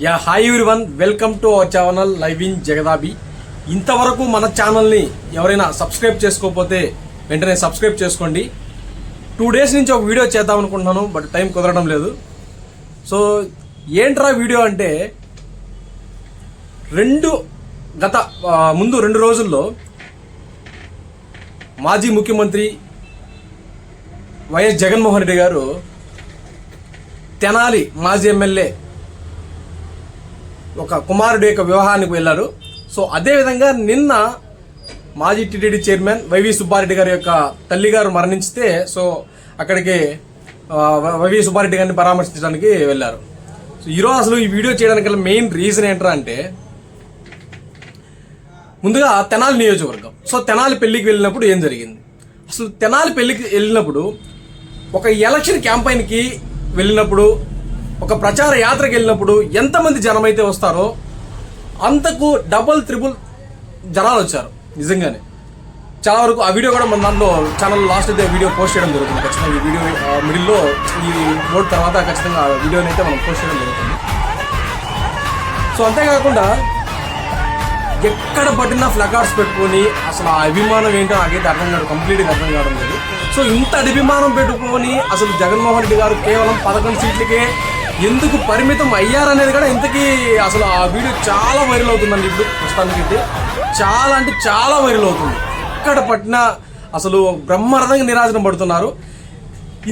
Yeah hi one welcome to our channel live in జగదాబి ఇంతవరకు మన ఛానల్ని ఎవరైనా సబ్స్క్రైబ్ చేసుకోకపోతే వెంటనే సబ్స్క్రైబ్ చేసుకోండి. టూ డేస్ నుంచి ఒక వీడియో చేద్దాం అనుకుంటున్నాను బట్ టైం కుదరడం లేదు. సో ఏంట్రా వీడియో అంటే రెండు గత ముందు రెండు రోజుల్లో మాజీ ముఖ్యమంత్రి వైఎస్ జగన్మోహన్ రెడ్డి గారు తెనాలి మాజీ ఎమ్మెల్యే ఒక కుమారుడి యొక్క వివాహానికి వెళ్ళారు. సో అదేవిధంగా నిన్న మాజీ టీటీడీ చైర్మన్ వైవి సుబ్బారెడ్డి గారి యొక్క తల్లి గారు మరణించితే సో అక్కడికి వైవి సుబ్బారెడ్డి గారిని పరామర్శించడానికి వెళ్ళారు. సో ఈరోజు అసలు ఈ వీడియో చేయడానికి మెయిన్ రీజన్ ఏంట్రా అంటే ముందుగా తెనాలి నియోజకవర్గం. సో తెనాలి పెళ్ళికి వెళ్ళినప్పుడు ఏం జరిగింది? అసలు తెనాలి పెళ్ళికి వెళ్ళినప్పుడు ఒక ఎలక్షన్ క్యాంపైన్కి వెళ్ళినప్పుడు ఒక ప్రచార యాత్రకి వెళ్ళినప్పుడు ఎంతమంది జనం అయితే వస్తారో అంతకు డబుల్ త్రిబుల్ జనాలు వచ్చారు నిజంగానే. చాలా వరకు ఆ వీడియో కూడా మన దాంట్లో ఛానల్ లాస్ట్ అయితే వీడియో పోస్ట్ చేయడం జరుగుతుంది. ఖచ్చితంగా ఈ వీడియో మిడిల్లో ఈ రోడ్ తర్వాత ఖచ్చితంగా ఆ వీడియోని అయితే మనం పోస్ట్ చేయడం జరుగుతుంది. సో అంతేకాకుండా ఎక్కడ పట్టినా ఫ్లకార్డ్స్ పెట్టుకొని అసలు ఆ అభిమానం ఏంటో నాకైతే అర్థం కాదు కంప్లీట్గా అర్థం కావడం లేదు. సో ఇంత అభిమానం పెట్టుకొని అసలు జగన్మోహన్ రెడ్డి గారు కేవలం పదకొండు సీట్లకే ఎందుకు పరిమితం అయ్యారనేది కూడా ఇంతకీ అసలు ఆ వీడియో చాలా వైరల్ అవుతుందండి ఇప్పుడు ప్రస్తుతానికైతే. చాలా అంటే చాలా వైరల్ అవుతుంది. ఎక్కడ పట్టినా అసలు బ్రహ్మరథంగా నిరాజనం పడుతున్నారు.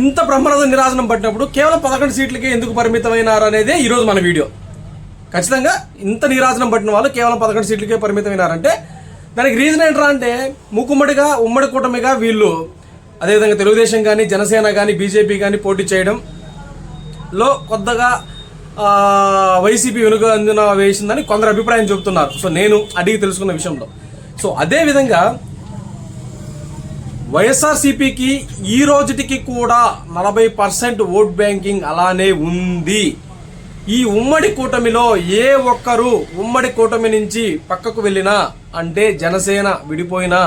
ఇంత బ్రహ్మరథం నిరాజనం పట్టినప్పుడు కేవలం పదకొండు సీట్లకే ఎందుకు పరిమితమైనారు అనేదే ఈరోజు మన వీడియో. ఖచ్చితంగా ఇంత నిరాజనం పట్టిన వాళ్ళు కేవలం పదకొండు సీట్లకే పరిమితమైనారంటే దానికి రీజన్ ఏంట్రా అంటే ముక్కుమ్మడిగా ఉమ్మడి కూటమిగా వీళ్ళు అదేవిధంగా తెలుగుదేశం కానీ జనసేన కానీ బీజేపీ కానీ పోటీ చేయడం లో కొత్తగా వైసీపీ వెనుక అందిన వేసిందని కొందరు అభిప్రాయం చెబుతున్నారు. సో నేను అడిగి తెలుసుకున్న విషయంలో. సో అదేవిధంగా వైఎస్ఆర్సీపీకి ఈ రోజుటికి కూడా నలభై పర్సెంట్ ఓట్ బ్యాంకింగ్ అలానే ఉంది. ఈ ఉమ్మడి కూటమిలో ఏ ఒక్కరు ఉమ్మడి కూటమి నుంచి పక్కకు వెళ్ళినా అంటే జనసేన విడిపోయినా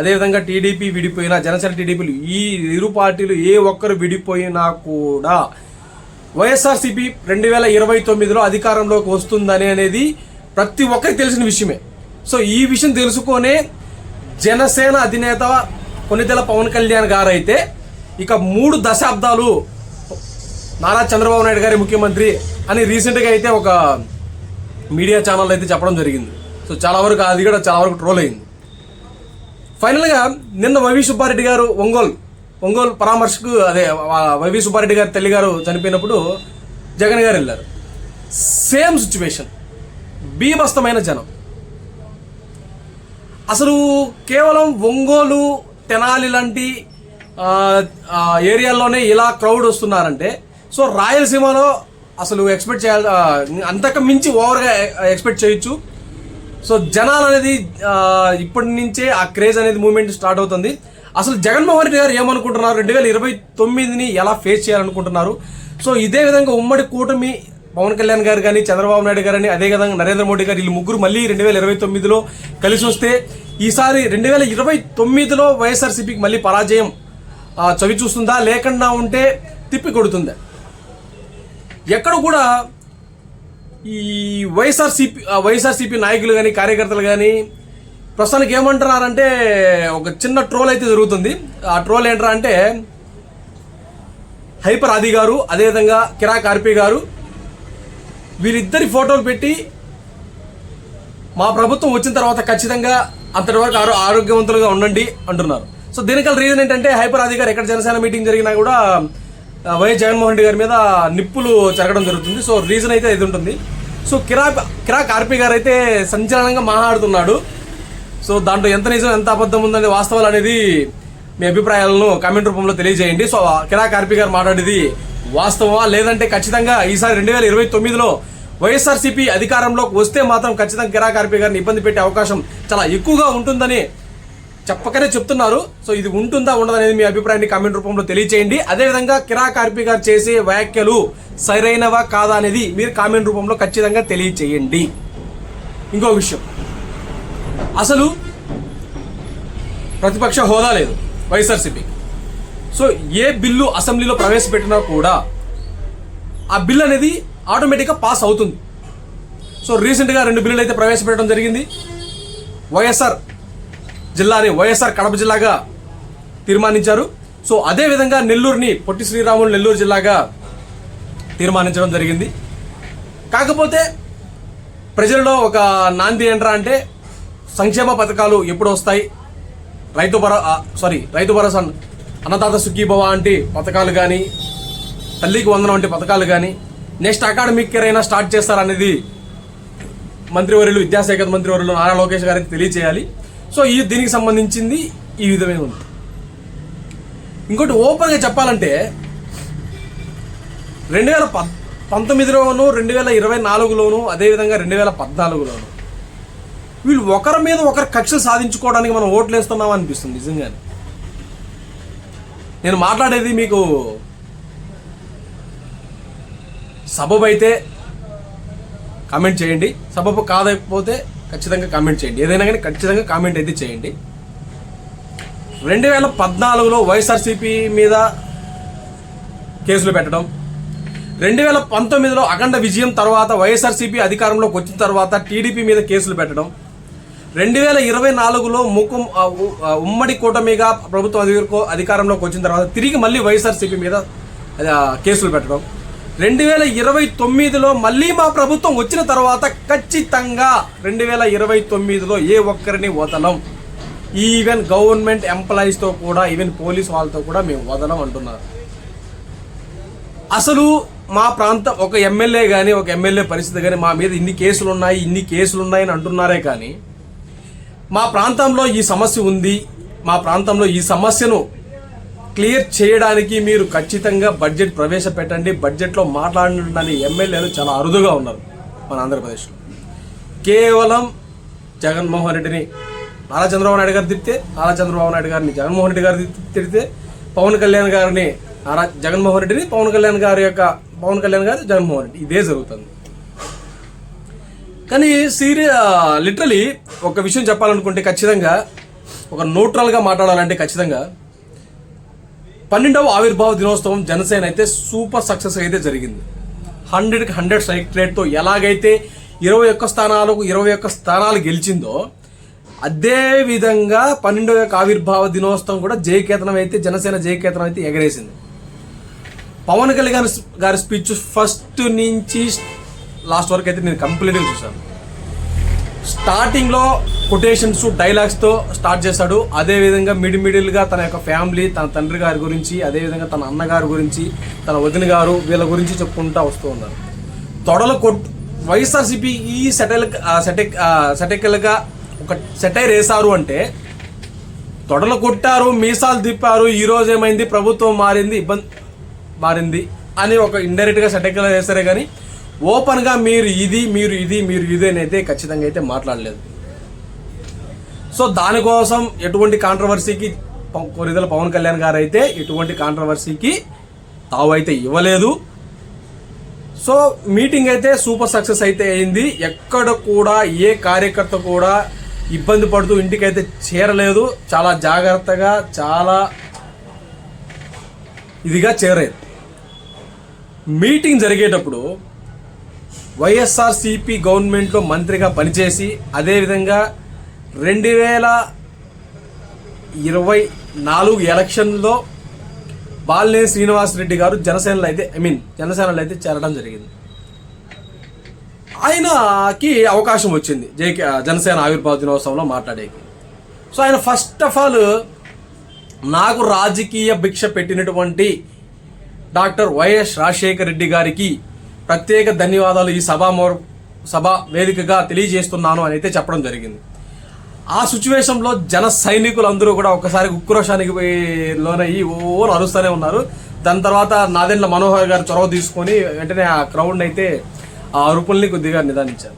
అదేవిధంగా టీడీపీ విడిపోయినా జనసేన టీడీపీలు ఈ ఇరు పార్టీలు ఏ ఒక్కరు విడిపోయినా కూడా వైఎస్ఆర్సీపీ రెండు వేల ఇరవై తొమ్మిదిలో అధికారంలోకి వస్తుందని అనేది ప్రతి ఒక్కరికి తెలిసిన విషయమే. సో ఈ విషయం తెలుసుకొనే జనసేన అధినేత కొనిదెల పవన్ కళ్యాణ్ గారైతే ఇక మూడు దశాబ్దాలు నారా చంద్రబాబు నాయుడు గారి ముఖ్యమంత్రి అని రీసెంట్గా అయితే ఒక మీడియా ఛానల్ అయితే చెప్పడం జరిగింది. సో చాలా వరకు అది కూడా చాలా వరకు ట్రోల్ అయింది. ఫైనల్గా నిన్న వైవి సుబ్బారెడ్డి గారు ఒంగోలు ఒంగోలు పరామర్శకు అదే వైవి సుబ్బారెడ్డి గారి తల్లి గారు చనిపోయినప్పుడు జగన్ గారు వెళ్ళారు. Same situation. బీభస్తమైన జనం. అసలు కేవలం ఒంగోలు తెనాలి లాంటి ఏరియాల్లోనే ఇలా క్రౌడ్ వస్తున్నారంటే సో రాయలసీమలో అసలు ఎక్స్పెక్ట్ చేయాలి అంతకు మించి ఓవర్గా ఎక్స్పెక్ట్ చేయొచ్చు. సో జనాలు అనేది ఇప్పటి నుంచే ఆ క్రేజ్ అనేది మూమెంట్ స్టార్ట్ అవుతుంది. అసలు జగన్మోహన్ రెడ్డి గారు ఏమనుకుంటున్నారు? రెండు వేల ఇరవై తొమ్మిదిని ఎలా ఫేస్ చేయాలనుకుంటున్నారు? సో ఇదే విధంగా ఉమ్మడి కూటమి పవన్ కళ్యాణ్ గారు కానీ చంద్రబాబు నాయుడు గారు కానీ అదే విధంగా నరేంద్ర మోడీ గారు వీళ్ళు ముగ్గురు మళ్ళీ రెండు వేల ఇరవై తొమ్మిదిలో కలిసి వస్తే ఈసారి రెండు వేల ఇరవై తొమ్మిదిలో వైఎస్ఆర్సీపీకి మళ్ళీ పరాజయం చవి చూస్తుందా? లేకుండా ఉంటే తిప్పి కొడుతుందా? ఎక్కడ కూడా ఈ వైఎస్ఆర్సీపీ వైఎస్ఆర్సీపీ నాయకులు కానీ కార్యకర్తలు కానీ ప్రస్తుతానికి ఏమంటున్నారంటే ఒక చిన్న ట్రోల్ అయితే జరుగుతుంది. ఆ ట్రోల్ ఏంట్రా అంటే హైపర్ ఆది గారు అదేవిధంగా కిరాక్ ఆర్పి గారు. వీరిద్దరి ఫోటోలు పెట్టి మా ప్రభుత్వం వచ్చిన తర్వాత ఖచ్చితంగా అంతటి వరకు ఆరో ఆరోగ్యవంతులుగా ఉండండి అంటున్నారు. సో దీనికల్ రీజన్ ఏంటంటే హైపర్ ఆది గారు ఎక్కడ జనసేన మీటింగ్ జరిగినా కూడా వైఎస్ జగన్మోహన్ రెడ్డి గారి మీద నిప్పులు జరగడం జరుగుతుంది. సో రీజన్ అయితే ఇది ఉంటుంది. సో కిరాక్ కిరాక్ ఆర్పి గారు అయితే సంచలనంగా మాట్లాడుతున్నాడు. సో దాంట్లో ఎంత నిజం ఎంత అబద్ధం ఉందనే వాస్తవాలు అనేది మీ అభిప్రాయాలను కామెంట్ రూపంలో తెలియజేయండి. సో కిరాక్ ఆర్పి గారు మాట్లాడేది వాస్తవమా? లేదంటే ఖచ్చితంగా ఈసారి రెండు వేల ఇరవై తొమ్మిదిలో వైఎస్ఆర్సీపీ అధికారంలోకి వస్తే మాత్రం ఖచ్చితంగా కిరాక్ ఆర్పి గారిని ఇబ్బంది పెట్టే అవకాశం చాలా ఎక్కువగా ఉంటుందని చెప్పకనే చెప్తున్నారు. సో ఇది ఉంటుందా ఉండదనేది మీ అభిప్రాయాన్ని కామెంట్ రూపంలో తెలియచేయండి. అదేవిధంగా కిరాక్ ఆర్పి గారు చేసే వ్యాఖ్యలు సరైనవా కాదా అనేది మీరు కామెంట్ రూపంలో ఖచ్చితంగా తెలియచేయండి. ఇంకో విషయం. అసలు ప్రతిపక్ష హోదా లేదు వైఎస్ఆర్సీపీ. సో ఏ బిల్లు అసెంబ్లీలో ప్రవేశపెట్టినా కూడా ఆ బిల్ అనేది ఆటోమేటిక్గా పాస్ అవుతుంది. సో రీసెంట్గా రెండు బిల్లులు అయితే ప్రవేశపెట్టడం జరిగింది. వైఎస్ఆర్ జిల్లాని వైఎస్ఆర్ కడప జిల్లాగా తీర్మానించారు. సో అదే విధంగా నెల్లూరుని పొట్టి శ్రీరాములు నెల్లూరు జిల్లాగా తీర్మానించడం జరిగింది. కాకపోతే ప్రజల్లో ఒక నాంది ఏంట్రా అంటే సంక్షేమ పథకాలు ఎప్పుడు వస్తాయి? రైతు భరో సారీ రైతు భరోసా అన్నదాత సుఖీభవ వంటి పథకాలు కానీ తల్లికి వందనం వంటి పథకాలు కానీ నెక్స్ట్ అకాడమిక్ ఇయర్ అయినా స్టార్ట్ చేస్తారనేది మంత్రివర్యులు విద్యాశాఖ మంత్రివర్యులు నారా లోకేష్ గారికి తెలియజేయాలి సో ఈ దీనికి సంబంధించింది ఈ విధమైన ఉంది. ఇంకోటి ఓపెన్గా చెప్పాలంటే రెండు వేల పద్ పంతొమ్మిదిలోను రెండు వేల ఇరవై నాలుగులోను అదేవిధంగా రెండు వేల పద్నాలుగులోను వీళ్ళు ఒకరి మీద ఒకరు కక్ష సాధించుకోవడానికి మనం ఓట్లు వేస్తున్నాం అనిపిస్తుంది నిజంగానే. నేను మాట్లాడేది మీకు సబబైతే అయితే కామెంట్ చేయండి సబబు కాదకపోతే ఖచ్చితంగా కామెంట్ చేయండి. ఏదైనా కానీ ఖచ్చితంగా కామెంట్ అయితే చేయండి. రెండు వేల పద్నాలుగులో వైఎస్ఆర్సీపీ మీద కేసులు పెట్టడం రెండు వేల పంతొమ్మిదిలో అఖండ విజయం తర్వాత వైఎస్ఆర్సీపీ అధికారంలోకి వచ్చిన తర్వాత టీడీపీ మీద కేసులు పెట్టడం రెండు వేల ఇరవై నాలుగులో ముఖం ఉమ్మడి కూటమిగా ప్రభుత్వం అధికార- అధికారంలోకి వచ్చిన తర్వాత తిరిగి మళ్ళీ వైఎస్ఆర్సీపీ మీద కేసులు పెట్టడం. రెండు వేల ఇరవై తొమ్మిదిలో మళ్ళీ మా ప్రభుత్వం వచ్చిన తర్వాత ఖచ్చితంగా రెండు వేల ఇరవై తొమ్మిదిలో ఏ ఒక్కరిని వదలం. ఈవెన్ గవర్నమెంట్ ఎంప్లాయీస్తో కూడా ఈవెన్ పోలీస్ వాళ్ళతో కూడా మేము వదలం అంటున్నారు. అసలు మా ప్రాంతం ఒక ఎమ్మెల్యే కానీ ఒక ఎమ్మెల్యే పరిస్థితి కానీ మా మీద ఇన్ని కేసులు ఉన్నాయి ఇన్ని కేసులు ఉన్నాయని అంటున్నారే కానీ మా ప్రాంతంలో ఈ సమస్య ఉంది. మా ప్రాంతంలో ఈ సమస్యను క్లియర్ చేయడానికి మీరు ఖచ్చితంగా బడ్జెట్ ప్రవేశపెట్టండి. బడ్జెట్లో మాట్లాడడానికి ఎమ్మెల్యేలు చాలా అరుదుగా ఉన్నారు మన ఆంధ్రప్రదేశ్లో. కేవలం జగన్మోహన్ రెడ్డిని నారా చంద్రబాబు నాయుడు గారు తిడితే నారా చంద్రబాబు నాయుడు గారిని జగన్మోహన్ రెడ్డి గారు తిడితే పవన్ కళ్యాణ్ గారిని నారా జగన్మోహన్ రెడ్డిని పవన్ కళ్యాణ్ గారి యొక్క పవన్ కళ్యాణ్ గారు జగన్మోహన్ రెడ్డి. ఇదే జరుగుతుంది. కానీ సీరి లిటరలీ ఒక విషయం చెప్పాలనుకుంటే ఖచ్చితంగా ఒక న్యూట్రల్గా మాట్లాడాలంటే ఖచ్చితంగా పన్నెండవ ఆవిర్భావ దినోత్సవం జనసేన అయితే సూపర్ సక్సెస్ అయితే జరిగింది. హండ్రెడ్కి హండ్రెడ్ స్ట్రైక్ రేట్తో ఎలాగైతే ఇరవై ఒక్క స్థానాలకు ఇరవై ఒక్క స్థానాలు గెలిచిందో అదే విధంగా పన్నెండవ యొక్క ఆవిర్భావ దినోత్సవం కూడా జయకేతనం అయితే జనసేన జయకేతనం అయితే ఎగరేసింది. పవన్ కళ్యాణ్ గారి స్పీచ్ ఫస్ట్ నుంచి లాస్ట్ వరకు అయితే నేను కంప్లీట్గా చూశాను. స్టార్టింగ్లో కొటేషన్స్ డైలాగ్స్తో స్టార్ట్ చేశాడు. అదేవిధంగా మిడి మిడిల్గా తన యొక్క ఫ్యామిలీ తన తండ్రి గారి గురించి అదే విధంగా తన అన్నగారి గురించి తన వదిన గారు వీళ్ళ గురించి చెప్పుకుంటూ వస్తూ ఉన్నారు. తొడలు కొట్ వైఎస్ఆర్సీపీ ఈ సెటైల్ సెటెక్ సెటెకల్గా ఒక సెటైర్ వేశారు అంటే తొడలు కొట్టారు మీసాలు తిప్పారు ఈరోజు ఏమైంది? ప్రభుత్వం మారింది ఇబ్బంది మారింది అని ఒక ఇండైరెక్ట్గా సెటెక్గా వేశారే కానీ ఓపెన్గా మీరు ఇది మీరు ఇది మీరు ఇది అని అయితే ఖచ్చితంగా అయితే మాట్లాడలేదు. సో దానికోసం ఎటువంటి కాంట్రవర్సీకి కొరిదల పవన్ కళ్యాణ్ గారు అయితే ఎటువంటి కాంట్రవర్సీకి తావు అయితే ఇవ్వలేదు. సో మీటింగ్ అయితే సూపర్ సక్సెస్ అయితే అయింది. ఎక్కడ కూడా ఏ కార్యకర్త కూడా ఇబ్బంది పడుతూ ఇంటికైతే చేరలేదు. చాలా జాగ్రత్తగా చాలా ఇదిగా చేరేది మీటింగ్ జరిగేటప్పుడు వైఎస్ఆర్ సిపి గవర్నమెంట్లో మంత్రిగా పనిచేసి అదేవిధంగా రెండు వేల ఇరవై నాలుగు ఎలక్షన్లో బాలినేని శ్రీనివాస్ రెడ్డి గారు జనసేనలో అయితే ఐ మీన్ జనసేనలో అయితే చేరడం జరిగింది. ఆయనకి అవకాశం వచ్చింది జేకే జనసేన ఆవిర్భావ దినోత్సవంలో మాట్లాడేకి. సో ఆయన ఫస్ట్ ఆఫ్ ఆల్ నాకు రాజకీయ భిక్ష పెట్టినటువంటి డాక్టర్ వైఎస్ రాజశేఖర రెడ్డి గారికి ప్రత్యేక ధన్యవాదాలు ఈ సభా మోర్ సభ వేదికగా తెలియజేస్తున్నాను అని అయితే చెప్పడం జరిగింది. ఆ సిచ్యువేషన్లో జన సైనికులందరూ కూడా ఒకసారి ఉక్రోషానికి పోయి- లోనయ్యి ఓ అరుస్తూనే ఉన్నారు. దాని తర్వాత నాదెండ్ల మనోహర్ గారు చొరవ తీసుకొని వెంటనే ఆ క్రౌడ్ని అయితే ఆ అరుపుల్ని కొద్దిగా నిదానించారు.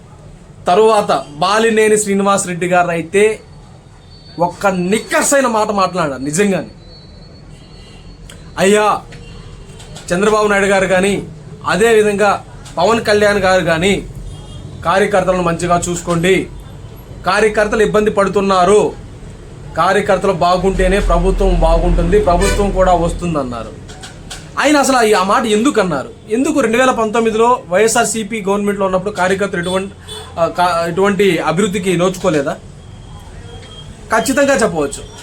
తరువాత బాలినేని శ్రీనివాస్ రెడ్డి గారు అయితే ఒక్క నిక్కర్సైన మాట మాట్లాడారు నిజంగానే. అయ్యా చంద్రబాబు నాయుడు గారు కానీ అదేవిధంగా పవన్ కళ్యాణ్ గారు కానీ కార్యకర్తలను మంచిగా చూసుకోండి. కార్యకర్తలు ఇబ్బంది పడుతున్నారు. కార్యకర్తలు బాగుంటేనే ప్రభుత్వం బాగుంటుంది. ప్రభుత్వం కూడా వస్తుందన్నారు. ఆయన అసలు ఈ- ఆ మాట ఎందుకు అన్నారు ఎందుకు రెండు వేల పంతొమ్మిదిలో వైఎస్ఆర్సీపీ గవర్నమెంట్లో ఉన్నప్పుడు కార్యకర్తలు ఎటువంటి ఎటువంటి కా- అభివృద్ధికి నోచుకోలేదా? ఖచ్చితంగా చెప్పవచ్చు.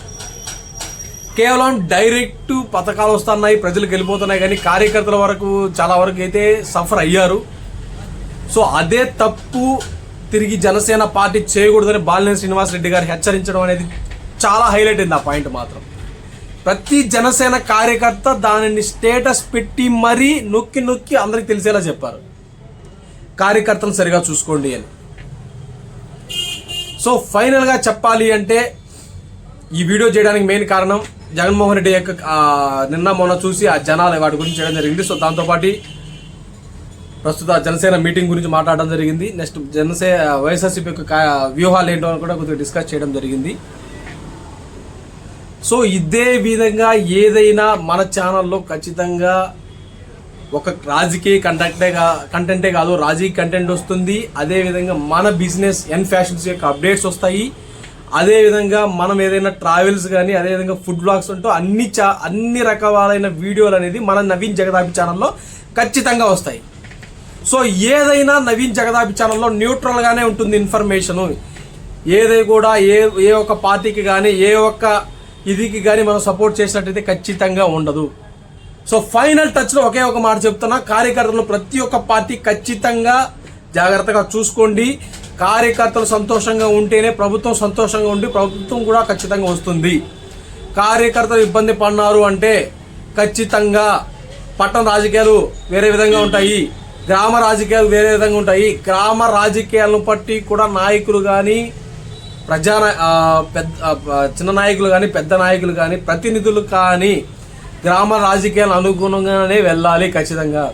కేవలం డైరెక్ట్ పథకాలు వస్తున్నాయి ప్రజలకు వెళ్ళిపోతున్నాయి కానీ కార్యకర్తల వరకు చాలా వరకు అయితే సఫర్ అయ్యారు. సో అదే తప్పు తిరిగి జనసేన పార్టీ చేయకూడదని బాలినేని శ్రీనివాసరెడ్డి గారు హెచ్చరించడం అనేది చాలా హైలైట్ అయింది ఆ పాయింట్ మాత్రం. ప్రతి జనసేన కార్యకర్త దానిని స్టేటస్ పెట్టి మరీ నొక్కి నొక్కి అందరికి తెలిసేలా చెప్పారు. కార్యకర్తలు సరిగా చూసుకోండి అని. సో ఫైనల్గా చెప్పాలి అంటే ఈ వీడియో చేయడానికి మెయిన్ కారణం జగన్మోహన్ రెడ్డి యొక్క నిన్న మొన్న చూసి ఆ జనాలు వాటి గురించి చేయడం జరిగింది. సో దాంతోపాటు ప్రస్తుత జనసేన మీటింగ్ గురించి మాట్లాడడం జరిగింది. నెక్స్ట్ జనసేన వైఎస్ఆర్సీపీ యొక్క వ్యూహాలు ఏంటో అని కూడా కొద్దిగా డిస్కస్ చేయడం జరిగింది. సో ఇదే విధంగా ఏదైనా మన ఛానల్లో ఖచ్చితంగా ఒక రాజకీయ కంటెంటే కా- కంటెంటే కాదు రాజకీయ కంటెంట్ వస్తుంది. అదేవిధంగా మన బిజినెస్ ఎన్ ఫ్యాషన్స్ యొక్క అప్డేట్స్ వస్తాయి. అదే విధంగా మనం ఏదైనా ట్రావెల్స్ కానీ అదే విధంగా ఫుడ్ బ్లాగ్స్ ఉంటూ అన్ని చా అన్ని రకాలైన వీడియోలు అనేది మన నవీన్ జగదాపి ఛానల్లో ఖచ్చితంగా వస్తాయి. సో ఏదైనా నవీన్ జగదాపి ఛానల్లో న్యూట్రల్గానే ఉంటుంది ఇన్ఫర్మేషను ఏదై కూడా ఏ ఏ ఒక్క పార్టీకి కానీ ఏ ఒక్క ఇదికి కానీ మనం సపోర్ట్ చేసినట్టయితే ఖచ్చితంగా ఉండదు. సో ఫైనల్ టచ్లో ఒకే ఒక మాట చెప్తున్నా కార్యకర్తలు ప్రతి ఒక్క పార్టీ ఖచ్చితంగా జాగ్రత్తగా చూసుకోండి. కార్యకర్తలు సంతోషంగా ఉంటేనే ప్రభుత్వం సంతోషంగా ఉండి ప్రభుత్వం కూడా ఖచ్చితంగా వస్తుంది. కార్యకర్తలు ఇబ్బంది పడినారు అంటే ఖచ్చితంగా పట్టణ రాజకీయాలు వేరే విధంగా ఉంటాయి. గ్రామ రాజకీయాలు వేరే విధంగా ఉంటాయి. గ్రామ రాజకీయాలను బట్టి కూడా నాయకులు కానీ ప్రజా పెద్ద చిన్న నాయకులు కానీ పెద్ద నాయకులు కానీ ప్రతినిధులు కానీ గ్రామ రాజకీయాలు అనుగుణంగానే వెళ్ళాలి ఖచ్చితంగా.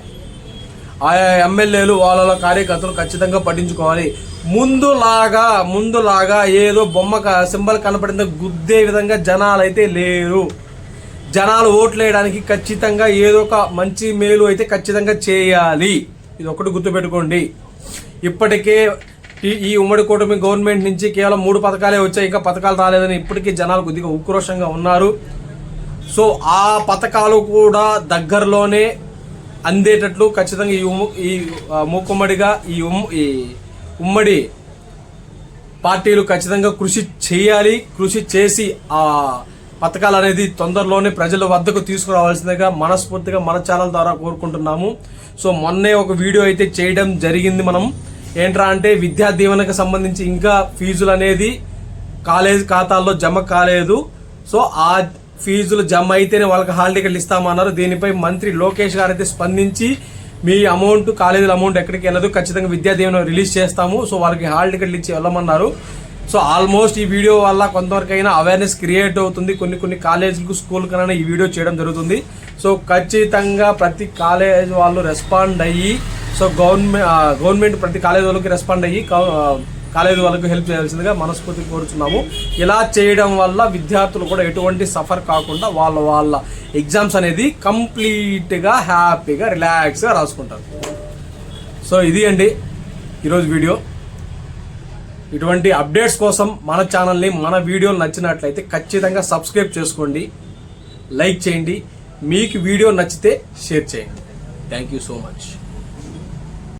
ఆయా ఎమ్మెల్యేలు వాళ్ళ కార్యకర్తలు ఖచ్చితంగా పట్టించుకోవాలి. ముందులాగా ముందులాగా ఏదో బొమ్మ సింబల్ కనపడిందో గుద్దే విధంగా జనాలు అయితే లేరు. జనాలు ఓట్లు వేయడానికి ఖచ్చితంగా ఏదో ఒక మంచి మేలు అయితే ఖచ్చితంగా చేయాలి. ఇది ఒకటి గుర్తుపెట్టుకోండి. ఇప్పటికే ఈ- ఈ ఉమ్మడి కూటమి గవర్నమెంట్ నుంచి కేవలం మూడు పథకాలే వచ్చాయి. ఇంకా పథకాలు రాలేదని ఇప్పటికీ జనాలు కొద్దిగా ఉక్రోషంగా ఉన్నారు. సో ఆ పథకాలు కూడా దగ్గరలోనే అందేటట్లు ఖచ్చితంగా ఈ ఈ మూకుమ్మడిగా ఈ ఉమ్ ఈ ఉమ్మడి పార్టీలు ఖచ్చితంగా కృషి చేయాలి కృషి చేసి ఆ పథకాలు అనేది తొందరలోనే ప్రజల వద్దకు తీసుకురావాల్సిందిగా మనస్ఫూర్తిగా మన ఛానల్ ద్వారా కోరుకుంటున్నాము. సో మొన్నే ఒక వీడియో అయితే చేయడం జరిగింది మనం. ఏంట్రా అంటే విద్యా దీవెనకు సంబంధించి ఇంకా ఫీజులు అనేది కాలేజ్ ఖాతాల్లో జమ కాలేదు. సో ఆ ఫీజులు జమ అయితేనే వాళ్ళకి హాల్ టికెట్లు ఇస్తామన్నారు. దీనిపై మంత్రి లోకేష్ గారు అయితే స్పందించి మీ అమౌంట్ కాలేజీల అమౌంట్ ఎక్కడికి వెళ్ళదు ఖచ్చితంగా విద్యాదీవెన రిలీజ్ చేస్తాము. సో వాళ్ళకి హాల్ టికెట్లు ఇచ్చి వెళ్ళమన్నారు. సో ఆల్మోస్ట్ ఈ వీడియో వల్ల కొంతవరకైనా అవేర్నెస్ క్రియేట్ అవుతుంది. కొన్ని కొన్ని కాలేజీలకు స్కూల్ ఈ వీడియో చేయడం జరుగుతుంది. సో ఖచ్చితంగా ప్రతి కాలేజ్ వాళ్ళు రెస్పాండ్ అయ్యి సో గవర్నమెంట్ గవర్నమెంట్ ప్రతి కాలేజ్ వాళ్ళకి రెస్పాండ్ అయ్యి కాలేజ్ వాళ్ళకు హెల్ప్ చేయాల్సిందిగా మనస్ఫూర్తి కోరుచున్నాము. ఇలా చేయడం వల్ల విద్యార్థులు కూడా ఎటువంటి సఫర్ కాకుండా వాళ్ళ వాళ్ళ ఎగ్జామ్స్ అనేది కంప్లీట్గా హ్యాపీగా రిలాక్స్గా రాసుకుంటారు. సో ఇది అండి ఈరోజు వీడియో. ఇటువంటి అప్డేట్స్ కోసం మన ఛానల్ని మన వీడియోలు నచ్చినట్లయితే ఖచ్చితంగా సబ్స్క్రైబ్ చేసుకోండి లైక్ చేయండి. మీకు వీడియో నచ్చితే షేర్ చేయండి. Thank you so much.